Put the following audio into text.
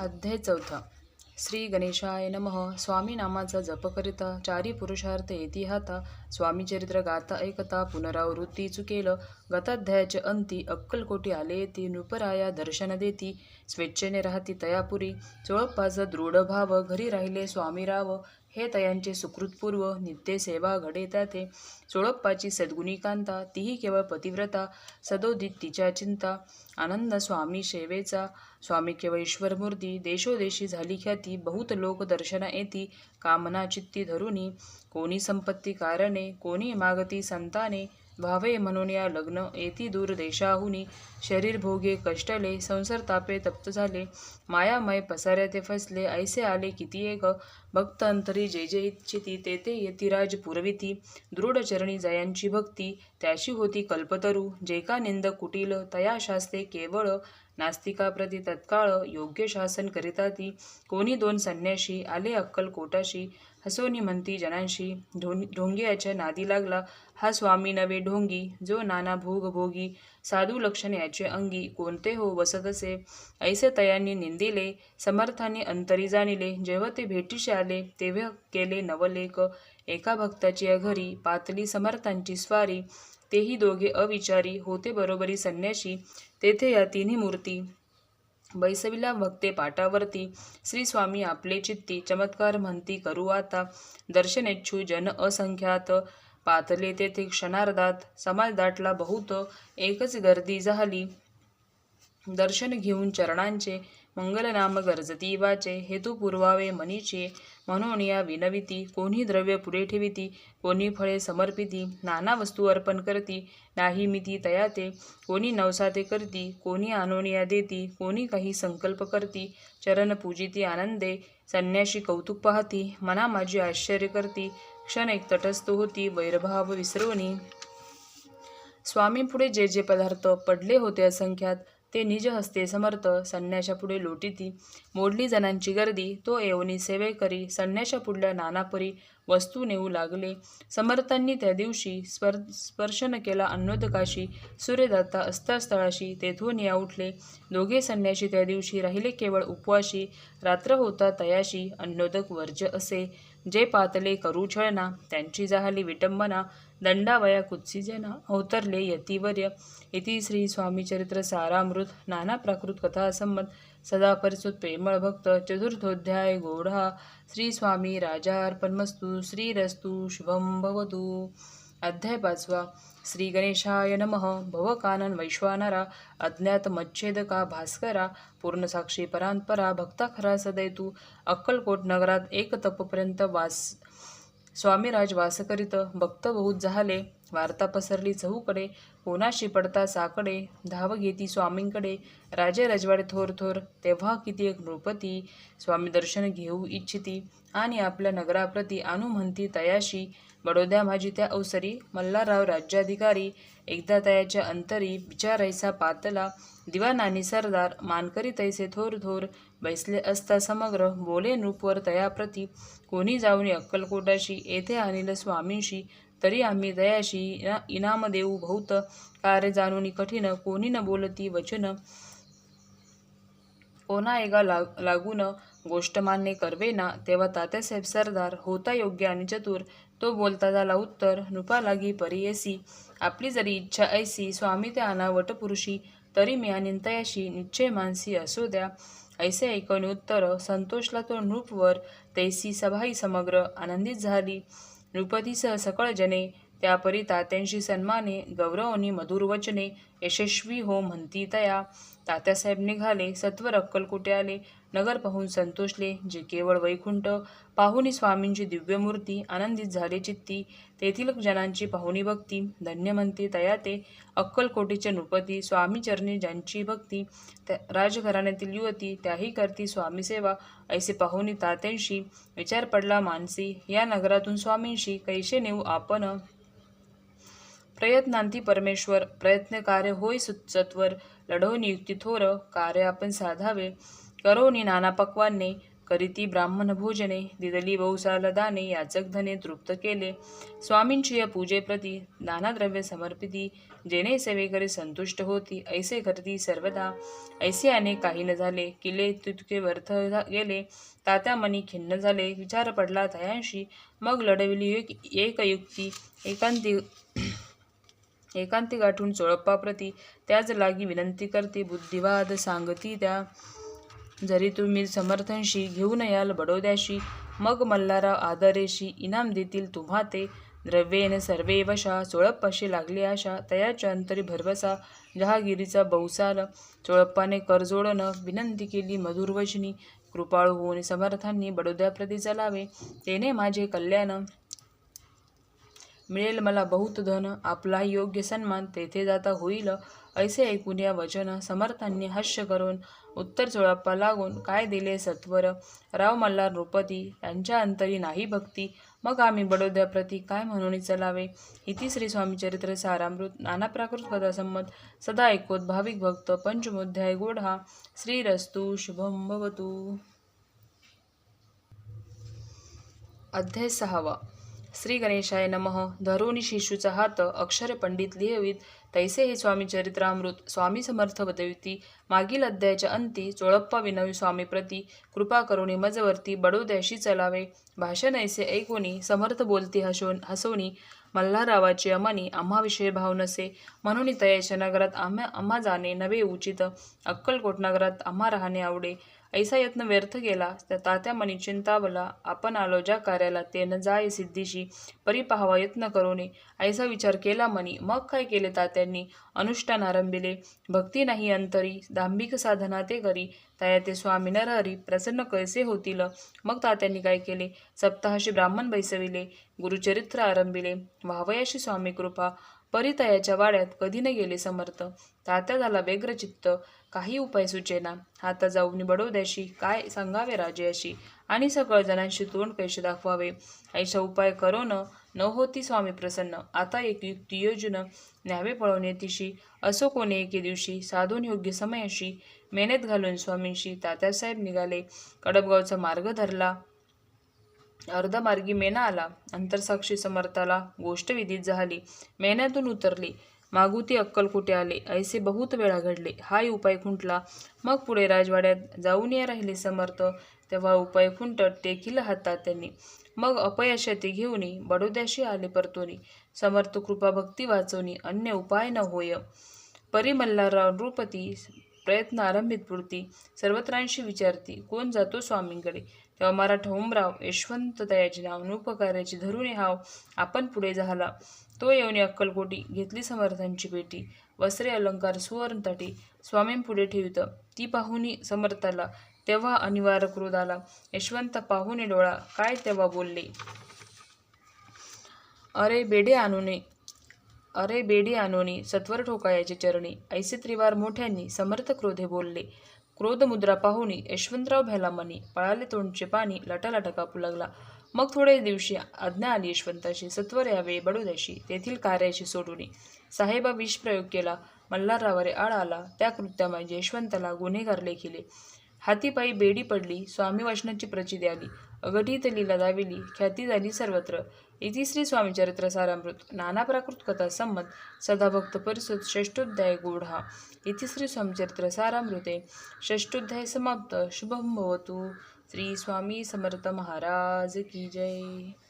अध्याय चौथा. श्री गणेशाय नमः. स्वामी नामाचा जप करिता चारी पुरुषार्थ येती हाता. स्वामी चरित्र गाता ऐकता पुनरावृत्ती चुकेल. गताध्यायाचे अंती अक्कलकोटी आले येती नृपराया दर्शन देती. स्वेच्छेने राहती तयापुरी. चोळप्पाचा दृढ भाव घरी राहिले स्वामी राव हे तयांचे सुकृतपूर्व नित्यसेवा घडे त्याथे सोळप्पाची सद्गुणिकांता तीही केवळ पतिव्रता सदोदित तिच्या चिंता आनंद स्वामी सेवेचा स्वामी केवळ ईश्वरमूर्ती देशोदेशी झाली ख्याती बहुत लोक दर्शना येती कामना चित्ती धरुनी कोणी संपत्ती कारणे कोणी मागती संताने व्हावे म्हणून या लग्न येती दूर देशाहुनी शरीर भोगे कष्टले संसार तापे तप्त झाले. मायामय पसाऱ्या ते फसले ऐसे आले किती एक भक्त अंतरी जे जे इच्छिती ते ते यतिराज पुरविती. दृढ चरणी जयांची भक्ती त्याशी होती कल्पतरू. जे का निंद कुटील तया शास्ते केवळ नास्तिकाप्रती तत्काळ योग्य शासन करिता ती कोणी दोन संन्याशी आले अक्कल कोटाशी. हसोनी म्हणती जनांशी ढोंग ढोंगियाच्या नादी लागला. हा स्वामी नवे ढोंगी जो नाना भोग भोगी साधू लक्षण याचे अंगी कोणते हो वसत असे? ऐसे तयांनी निंदिले समर्थाने अंतरी जाणिले. जेव्हा ते भेटीशी आले तेव्हा केले नवलेख. एका भक्ताची घरी पातली समर्थांची स्वारी. तेही दोघे अविचारी होते बरोबरी संन्याशी. तेथे या तिन्ही मूर्ती बैसविला भक्ते पाटावरती. श्री स्वामी आपले चित्ती चमत्कार म्हणती करू आता. दर्शनेच्छू जन असंख्यात. पातले तेथे क्षणार्धात. समाज दाटला बहुत. एकच गर्दी झाली. दर्शन घेऊन चरणांचे मंगलनाम गरजती वाचे हेतू पुरवावे मनीचे म्हणून या विनविती कोणी द्रव्य पुढे ठेविती कोणी फळे समर्पिती नाना वस्तू अर्पण करती नाही मिती तयाते कोणी नवसाते करती कोणी आनोनिया देती कोणी काही संकल्प करती चरण पूजिती आनंदे संन्याशी कौतुक पाहती मना माझी आश्चर्य करती क्षण एक तटस्थ होती वैरभाव विसरवणी. स्वामींपुढे जे जे पदार्थ पडले होते असंख्यात ते निज हस्ते समर्थ संन्याशा पुढे लोटीती. मोडली जणांची गर्दी तो येऊनी सेवे करी. संन्याशा पुढल्या नानापरी वस्तू नेऊ लागले. समर्थांनी त्या दिवशी स्पर स्पर्शन केला अन्नोदकाशी. सूर्यदाता अस्तास्थळाशी तेथून या उठले. दोघे संन्याशी त्या दिवशी राहिले केवळ उपवाशी. रात्र होता तयाशी अन्नोदक वर्ज असे. जे पातले करू छळना त्यांची जाहली विटंबना. दंडावया कुत्सिजना अवतरले यतिवर्य. इति श्री स्वामी चरित्र सारामृत. नाना प्राकृत कथा संमत सदा परिसुत प्रेमळ भक्त. चतुर्थोध्याय गोढा. श्री स्वामी राजार्पणमस्तु. श्रीरस्तु शुभम भवतु. अध्याय पाचवा. श्री गणेशाय नमः. भवकानन वैश्वानरा. अज्ञात मच्छेदका भास्करा. पूर्णसाक्षी परांपरा भक्ता खरा सदैतू. अक्कलकोट नगरात एक तपपर्यंत वास स्वामीराज वास करीत भक्त बहुत झाले वार्ता पसरली चहूकडे कोणाशी पडता साकडे धाव घेती स्वामींकडे. राजे रजवाडे थोर थोर तेव्हा किती एक नृपती स्वामी दर्शन घेऊ इच्छिती. आणि आपल्या नगराप्रती आणू म्हणती तयाशी. बडोद्या माझी त्या अवसरी मल्हारराव राज्याधिकारी. एकदा तयाच्या अंतरी विचारायचा पातला. दिवानानी सरदार मानकरी तैसे थोर थोर बैसले असता समग्र बोले नृपवर तयाप्रती कोणी जाऊन अक्कलकोटाशी येथे आणील स्वामींशी तरी आम्ही दयाशी इना इनाम देऊ बहुत कार्य जाणून कठीण कोणी न बोलती वचन कोणा एका लाग लागून गोष्ट मान्य करवेना तेव्हा तात्यासाहेब सरदार होता योग्य आणि चतुर तो बोलता झाला उत्तर नृपा लागी येसी आपली जरी इच्छा ऐसी स्वामी त्या अनावट पुरुषी तरी मी आणि तयाशी निश्चय मानसी असो द्या ऐसे ऐकून उत्तर संतोषला तो नृपवर तैसी सभाई समग्र आनंदित झाली. नृपतीसह सकळ जने त्यापरी तात्यांशी सन्माने गौरवनी मधुर वचने यशस्वी हो म्हणती तया. तात्यासाहेब निघाले सत्वर अक्कलकुटे आले. नगर पाहून संतोषले जे केवळ वैकुंठ पाहुनी स्वामींची दिव्यमूर्ती आनंदित झाले चित्ती तेथील जनांची पाहुणी भक्ती धन्य म्हणते तया ते अक्कलकोटीचे नृपती स्वामीचरणी ज्यांची भक्ती त्या राजघराण्यातील युवती त्याही करती स्वामी सेवा ऐसे पाहुणी तात्यांशी विचार पडला मानसी या नगरातून स्वामींशी कैसे नेऊ आपण? प्रयत्नांती परमेश्वर प्रयत्न कार्य होय सुत- सत्वर लढवून युक्ती थोर कार्य आपण साधावे करोनी नाना पक्वाने करीती ब्राह्मण भोजने दिदली वौसाल दाने याचक धने तृप्त केले. स्वामींची या पूजेप्रती नानाद्रव्य समर्पिती जेणे सेवेकरी संतुष्ट होती. ऐसे करती सर्वदा. ऐसे अनेक काही न झाले. किले तितके व्यर्थ गेले. तात्या मनी खिन्न झाले. विचार पडला तयांशी. मग लढविली एक एक युक्ती. एकांती एकांती गाठून चोळप्पाप्रती. त्याच लागी विनंती करते. बुद्धिवाद सांगती त्या जरी तुम्ही समर्थनशी घेऊन याल बडोद्याशी मग मल्हारा आदरेशी इनाम देतील तुम्हा ते. द्रव्येन सर्वे वशा चोळप्पाशी लागली आशा तयाच्या अंतरी भरवसा जहागिरीचा बौसाल चोळप्पाने करजोडणं विनंती केली मधुरवचनी कृपाळू होऊन समर्थांनी बडोद्याप्रती चलावे तेने माझे कल्याण. मिळेल मला बहुत धन आपलाही योग्य सन्मान तेथे जाता होईल. ऐसे ऐकून या वचन समर्थांनी हास्य करून उत्तर चोळप्पा लागून काय दिले सत्वर? राव मल्हार नृपती यांच्या अंतरी नाही भक्ती. मग आम्ही बडोद्याप्रती काय म्हणून चलावे? इति श्री स्वामी चरित्र सारामृत नाना प्राकृत पदासंमत सदा ऐकोत भाविक भक्त पंचमोध्याय गोढा श्रीरस्तु शुभम भवतु. अध्याय सहावा. श्री गणेशाय नमः. धरुणी शिशूचा हात अक्षर पंडित लिहवीत. तैसे हे स्वामी चरित्रामृत स्वामी समर्थ बदविती. मागील अध्यायाच्या अंती चोळप्पा विनवी स्वामी प्रती कृपा करुणी मजवर्ती बडोद्याशी चलावे. भाषण ऐसे ऐकोनी समर्थ बोलती हसोन हसोनी. मल्हारावाची अमानी आम्हाविषयी भाव नसे. म्हणून तयाच्या नगरात आम्हा आम्हा जाणे नवे उचित. अक्कलकोट नगरात आम्हा राहणे आवडे. ऐसा यत्न व्यर्थ गेला त्या तात्या मनी चिंतावला आपण आलो ज्या कार्याला ते न जाय सिद्धीशी परी पाहावा यत्न करोने. ऐसा विचार केला मनी. मग काय केले तात्यांनी? अनुष्ठान आरंभिले. भक्ती नाही अंतरी दांभिक साधना ते करी. तया ते स्वामी नरहरी प्रसन्न कैसे होतील? मग तात्यांनी काय केले? सप्ताहाशी ब्राह्मण बैसविले. गुरुचरित्र आरंभिले. व्हावयाशी स्वामी कृपा. परितयाच्या वाड्यात कधी न गेले समर्थ. तात्या झाला व्यग्रचित्त काही उपाय सुचेना. हाता जाऊन बडोद्याशी काय सांगावे राजेशी आणि सकळ जणांशी तोंड कैसे दाखवावे? ऐसा उपाय करो न न होती स्वामी प्रसन्न. आता एक युक्ती योजन न्यावे पळवून येतीशी. असो कोणी एके दिवशी साधून योग्य समयाशी मेहनत घालून स्वामींशी तात्यासाहेब निघाले. कडबगावचा मार्ग धरला. अर्धमार्गी मेना आला. अंतरसाक्षी समर्थाला गोष्ट विदित झाली. मेण्यातून उतरली. मागुती अक्कल कुठे आले? ऐसे बहुत वेळा घडले. हाही उपाय खुंटला. मग पुढे राजवाड्यात जाऊन या राहिले समर्थ. तेव्हा उपाय खुंटत देखील हातात त्यांनी. मग अपयशाती घेऊनी बडोद्याशी आले परतोनी. समर्थ कृपा भक्ती वाचवणी अन्य उपाय न होय. परी नृपती प्रयत्न आरंभित पुरती सर्वत्रांशी विचारती कोण जातो स्वामींकडे? तेव्हा मराठा उमराव यशवंत दयाची नाव नृपकार्याची धरुणी हाव आपण पुढे झाला. तो येऊन अक्कलकोटी घेतली समर्थांची पेटी वस्त्रे अलंकार सुवर्ण ताटी स्वामींपुढे ठेवित. ती पाहुनी समर्थाला तेव्हा अनिवार्य क्रोध आला. यशवंत पाहुणे डोळा काय तेव्हा बोलले? अरे बेडे आणूने अरे बेडी आणोनी सत्वर ठोकायाचे चरणी ऐसे त्रिवार मोठ्यांनी समर्थ क्रोधे बोलले. क्रोध मुद्रा पाहुनी यशवंतराव भ्याला पळाले तोंडचे पाणी लटालट कापू लागला मग थोडे दिवशी आज्ञा आली यशवंताशी सत्वर यावे बडोद्याशी तेथील कार्याशी सोडूनी. साहेबा विष प्रयोग केला. मल्हाररावारे आळ आला. त्या कृत्यामाजे यशवंताला गुन्हेगार लेखिले. हातीपायी बेडी पडली. स्वामी वचनाची प्रचिती आली. अघटित लीला दाविली ख्याती झाली सर्वत्र. इति श्री स्वामी सारामृत. नाना प्राकृत कथा संमत सदाभक्त परिसुत षष्ठोध्याय गूढा इति श्री स्वामी चरित्र सारामृते. षष्ठोध्याय समाप्त. शुभम भवतु. श्री स्वामी समर्थ महाराज की जय.